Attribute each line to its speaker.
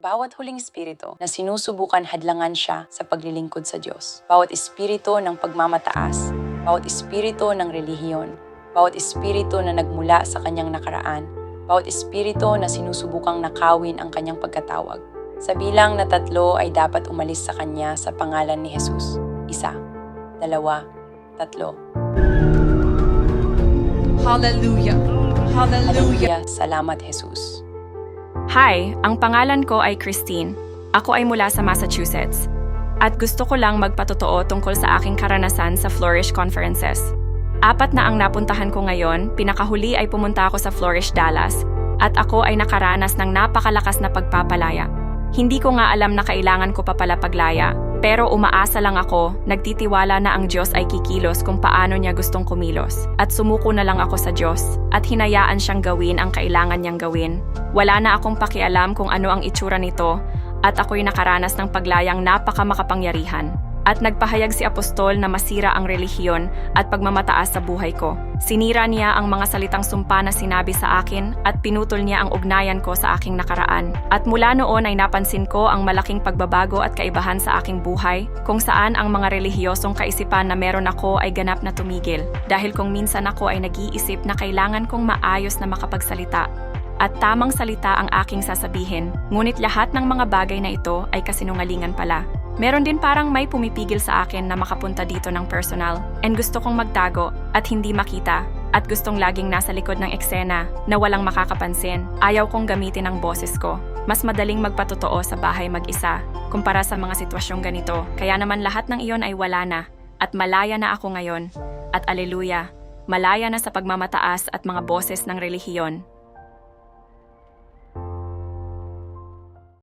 Speaker 1: Bawat huling espiritu na sinusubukan hadlangan siya sa paglilingkod sa Diyos. Bawat espiritu ng pagmamataas, bawat espiritu ng relihiyon, bawat espiritu na nagmula sa kanyang nakaraan, bawat espiritu na sinusubukang nakawin ang kanyang pagkatawag. Sa bilang na tatlo ay dapat umalis sa kanya sa pangalan ni Jesus. Isa, dalawa, tatlo.
Speaker 2: Hallelujah. Hallelujah.
Speaker 1: Hallelujah! Salamat, Jesus.
Speaker 3: Hi, ang pangalan ko ay Christine. Ako ay mula sa Massachusetts. At gusto ko lang magpatotoo tungkol sa aking karanasan sa Flourish Conferences. Apat na ang napuntahan ko ngayon, pinakahuli ay pumunta ako sa Flourish Dallas. At ako ay nakaranas ng napakalakas na pagpapalaya. Hindi ko nga alam na kailangan ko pa pala paglaya, pero umaasa lang ako, nagtitiwala na ang Diyos ay kikilos kung paano niya gustong kumilos. At sumuko na lang ako sa Diyos, at hinayaan siyang gawin ang kailangan niyang gawin. Wala na akong pakialam kung ano ang itsura nito, at ako'y nakaranas ng paglayang napaka makapangyarihan. At nagpahayag si Apostol na masira ang relihiyon at pagmamataas sa buhay ko. Sinira niya ang mga salitang sumpa na sinabi sa akin at pinutol niya ang ugnayan ko sa aking nakaraan. At mula noon ay napansin ko ang malaking pagbabago at kaibahan sa aking buhay, kung saan ang mga relihiyosong kaisipan na meron ako ay ganap na tumigil. Dahil kung minsan ako ay nag-iisip na kailangan kong maayos na makapagsalita, at tamang salita ang aking sasabihin, ngunit lahat ng mga bagay na ito ay kasinungalingan pala. Meron din parang may pumipigil sa akin na makapunta dito ng personal and gusto kong magtago at hindi makita at gustong laging nasa likod ng eksena na walang makakapansin. Ayaw kong gamitin ang boses ko. Mas madaling magpatotoo sa bahay mag-isa kumpara sa mga sitwasyong ganito. Kaya naman lahat ng iyon ay wala na at malaya na ako ngayon. At aleluya, malaya na sa pagmamataas at mga boses ng relihiyon.